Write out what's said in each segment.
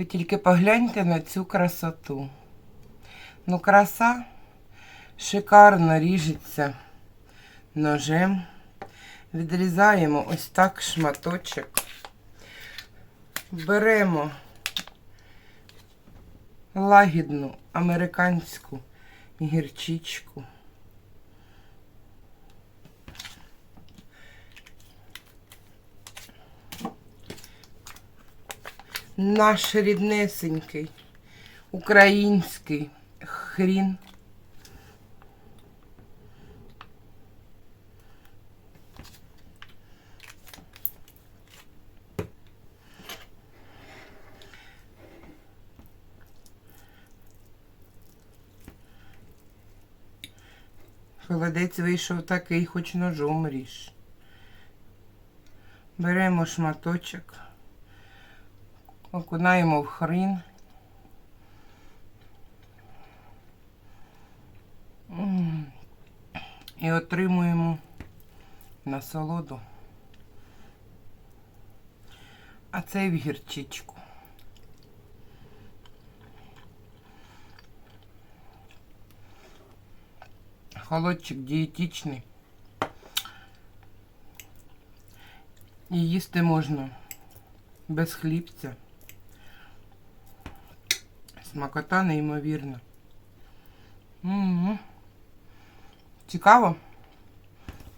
Ви тільки погляньте на цю красоту. Ну, краса шикарно ріжеться ножем. Відрізаємо ось так шматочок. Беремо лагідну американську гірчичку. Наш ріднесенький український хрін. Холодець вийшов такий, хоч ножом ріж. Беремо шматочок, окунаємо в хрін. І отримуємо насолоду. А це в гірчичку. Холодчик дієтичний. І їсти можна без хлібця. Смакота неймовірна. М-м. Цікаво?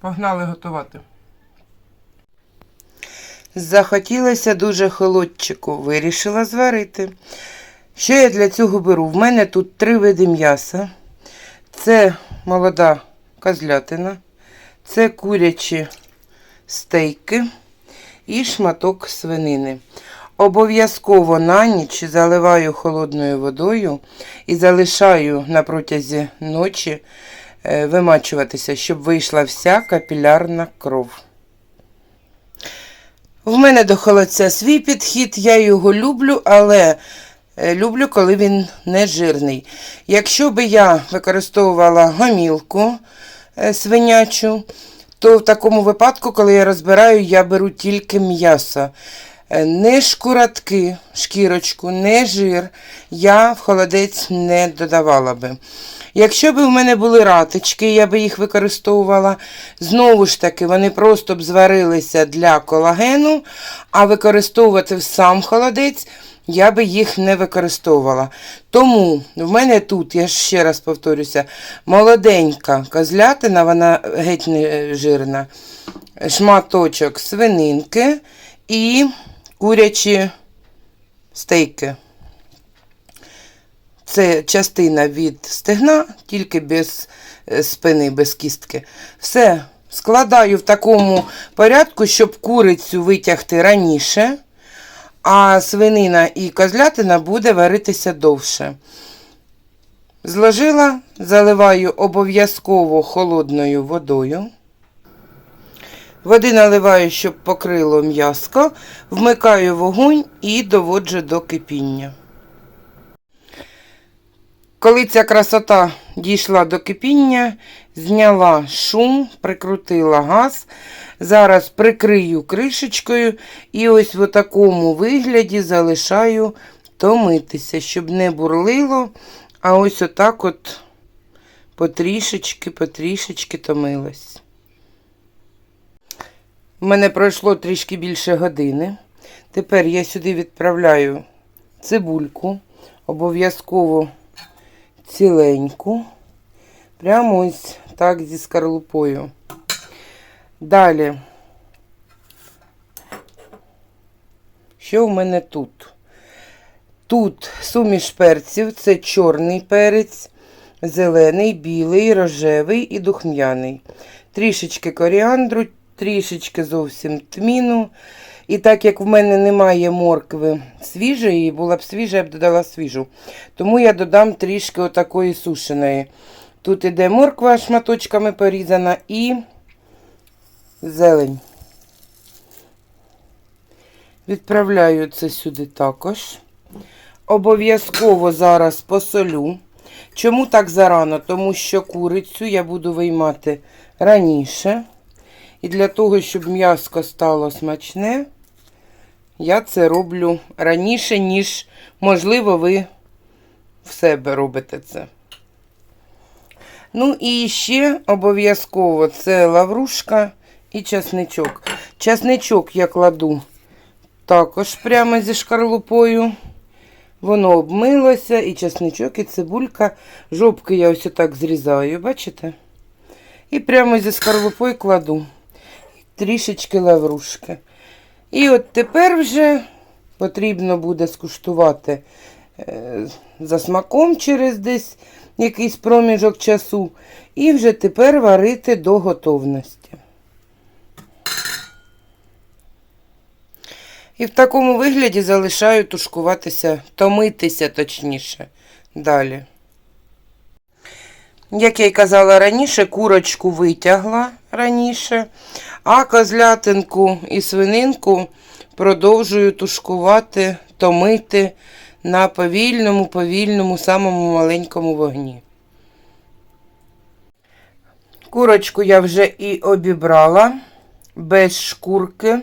Погнали готувати. Захотілося дуже холодчику, вирішила зварити. Що я для цього беру? В мене тут три види м'яса. Це молода козлятина, це курячі стейки і шматок свинини. Обов'язково на ніч заливаю холодною водою і залишаю на протязі ночі е, вимачуватися, щоб вийшла вся капілярна кров. В мене до холодця свій підхід, я його люблю, але е, люблю, коли він не жирний. Якщо би я використовувала гомілку е, свинячу, то в такому випадку, коли я розбираю, я беру тільки м'ясо. Е, Не шкуратки, шкірочку, не жир я в холодець не додавала би. Якщо б в мене були ратички, я би їх використовувала. Знову ж таки, вони просто б зварилися для колагену, а використовувати в сам холодець я би їх не використовувала. Тому в мене тут, я ще раз повторюся, молоденька козлятина, вона геть не жирна, шматочок свининки і курячі стейки. Це частина від стегна, тільки без е, спини, без кістки. Все складаю в такому порядку, щоб курицю витягти раніше, а свинина і козлятина буде варитися довше. Зложила, заливаю обов'язково холодною водою. Води наливаю, щоб покрило м'яско, вмикаю вогонь і доводжу до кипіння. Коли ця красота дійшла до кипіння, зняла шум, прикрутила газ. Зараз прикрию кришечкою і ось в такому вигляді залишаю томитися, щоб не бурлило, а ось отак от потрішечки, потрішечки томилось. У мене пройшло трішки більше години. Тепер я сюди відправляю цибульку, обов'язково ціленьку. Прямо ось так зі скорлупою. Далі, що в мене тут? Тут суміш перців, це чорний перець, зелений, білий, рожевий і духм'яний. Трішечки коріандру, трішечки зовсім тміну. І так як в мене немає моркви свіжої, була б свіжа, я б додала свіжу. Тому я додам трішки отакої сушеної. Тут іде морква шматочками порізана і зелень. Відправляю це сюди також. Обов'язково зараз посолю. Чому так зарано? Тому що курицю я буду виймати раніше. І для того, щоб м'яско стало смачне, я це роблю раніше, ніж, можливо, ви в себе робите це. Ну і ще обов'язково це лаврушка і часничок. Часничок я кладу також прямо зі шкарлупою. Воно обмилося, і часничок, і цибулька. Жопки я ось так зрізаю, бачите? І прямо зі скорлупою кладу. Трішечки лаврушки. І от тепер вже потрібно буде скуштувати е, за смаком через десь якийсь проміжок часу. І вже тепер варити до готовності. І в такому вигляді залишаю тушкуватися, томитися точніше. Далі. Як я й казала раніше, курочку витягла раніше, а козлятинку і свининку продовжую тушкувати, томити на повільному, повільному, самому маленькому вогні. Курочку я вже і обібрала без шкурки.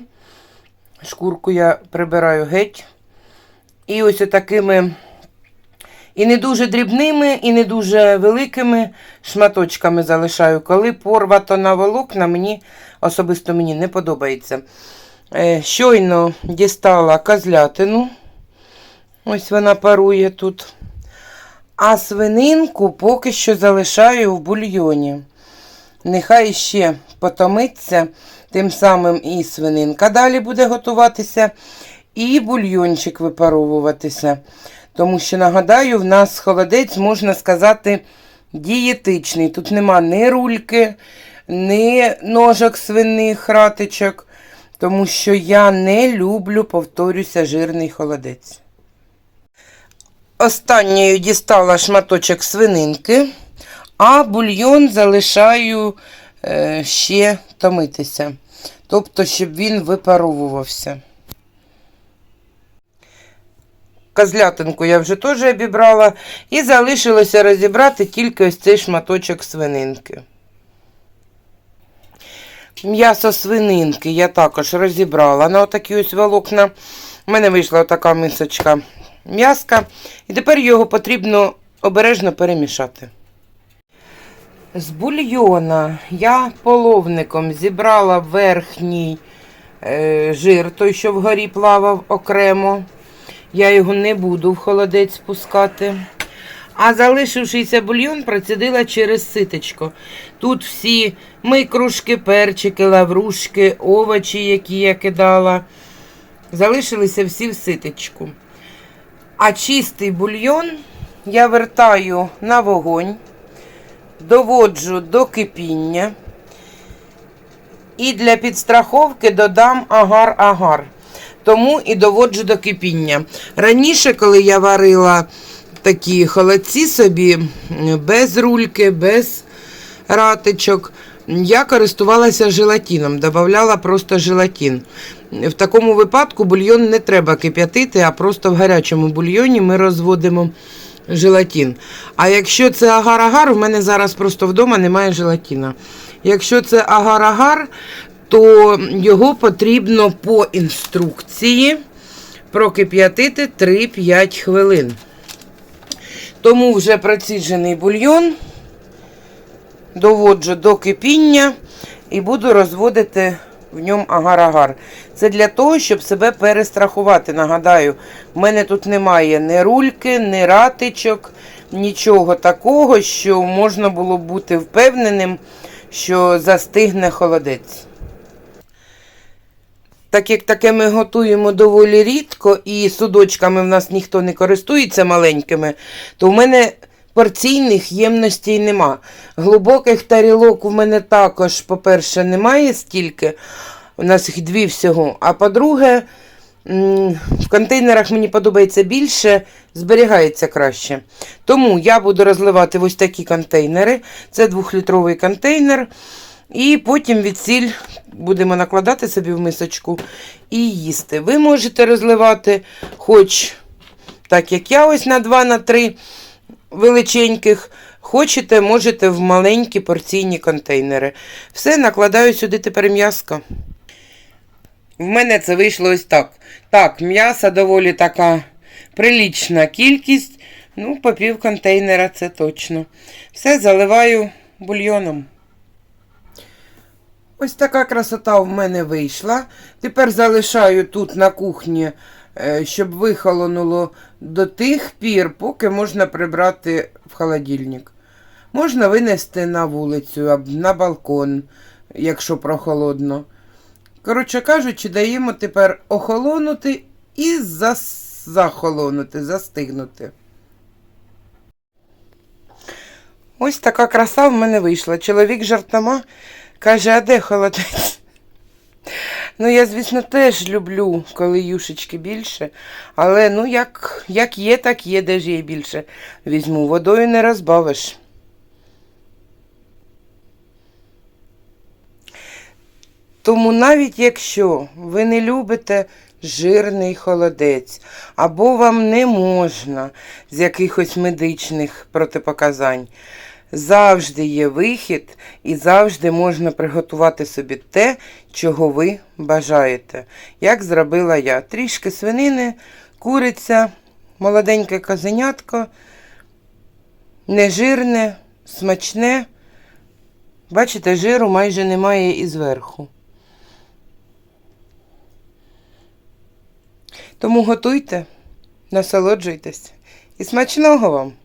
Шкурку я прибираю геть. І ось такими і не дуже дрібними, і не дуже великими шматочками залишаю. Коли порвато на волокна, мені особисто мені не подобається. Е, щойно дістала козлятину. Ось вона парує тут. А свининку поки що залишаю в бульйоні. Нехай ще потомиться, тим самим і свининка далі буде готуватися, і бульйончик випаровуватися. Тому що, нагадаю, в нас холодець, можна сказати, дієтичний. Тут нема ні рульки, ні ножок свиних ратичок, тому що я не люблю, повторюся, жирний холодець. Останньою дістала шматочок свининки, а бульйон залишаю е, ще томитися. Тобто, щоб він випаровувався. Козлятинку я вже теж обібрала. І залишилося розібрати тільки ось цей шматочок свининки. М'ясо свининки я також розібрала на отакі ось волокна. У мене вийшла отака мисочка м'яска. І тепер його потрібно обережно перемішати. З бульйона я половником зібрала верхній е, жир, той, що вгорі плавав окремо. Я його не буду в холодець пускати. А залишившийся бульйон процідила через ситочко. Тут всі микрушки, перчики, лаврушки, овочі, які я кидала. Залишилися всі в ситочку. А чистий бульйон я вертаю на вогонь, доводжу до кипіння. І для підстраховки додам агар-агар. Тому і доводжу до кипіння. Раніше, коли я варила такі холодці собі, без рульки, без ратичок, я користувалася желатином, додавала просто желатин. В такому випадку бульйон не треба кип'ятити, а просто в гарячому бульйоні ми розводимо желатин. А якщо це агар-агар, у мене зараз просто вдома немає желатина. Якщо це агар-агар, то його потрібно по інструкції прокип'ятити 3-5 хвилин. Тому вже проціджений бульйон доводжу до кипіння і буду розводити в ньому агар-агар. Це для того, щоб себе перестрахувати. Нагадаю, в мене тут немає ні рульки, ні ратичок, нічого такого, що можна було бути впевненим, що застигне холодець. Так як таке ми готуємо доволі рідко, і судочками в нас ніхто не користується маленькими, то в мене порційних ємностей нема. Глибоких тарілок у мене також, по-перше, немає стільки. У нас їх дві всього. А по-друге, в контейнерах мені подобається більше, зберігається краще. Тому я буду розливати ось такі контейнери. Це двохлітровий контейнер. І потім від сіль будемо накладати собі в мисочку і їсти. Ви можете розливати, хоч так як я, ось на 2 на 3 величеньких. Хочете, можете в маленькі порційні контейнери. Все, накладаю сюди тепер м'яско. В мене це вийшло ось так. Так, м'яса доволі така прилічна кількість. Ну, по пів контейнера це точно. Все заливаю бульйоном. Ось така красота в мене вийшла. Тепер залишаю тут на кухні, е, щоб вихолонуло до тих пір, поки можна прибрати в холодильник. Можна винести на вулицю, або на балкон, якщо прохолодно. Коротше кажучи, даємо тепер охолонути і захолонути, застигнути. Ось така краса в мене вийшла. Чоловік жартома каже, а де холодець? Ну, я, звісно, теж люблю, коли юшечки більше. Але ну, як, як є, так є, де ж є більше. Візьму, водою не розбавиш. Тому навіть якщо ви не любите жирний холодець, або вам не можна з якихось медичних протипоказань, завжди є вихід і завжди можна приготувати собі те, чого ви бажаєте. Як зробила я. Трішки свинини, куриця, молоденьке козенятко, нежирне, смачне. Бачите, жиру майже немає і зверху. Тому готуйте, насолоджуйтесь і смачного вам!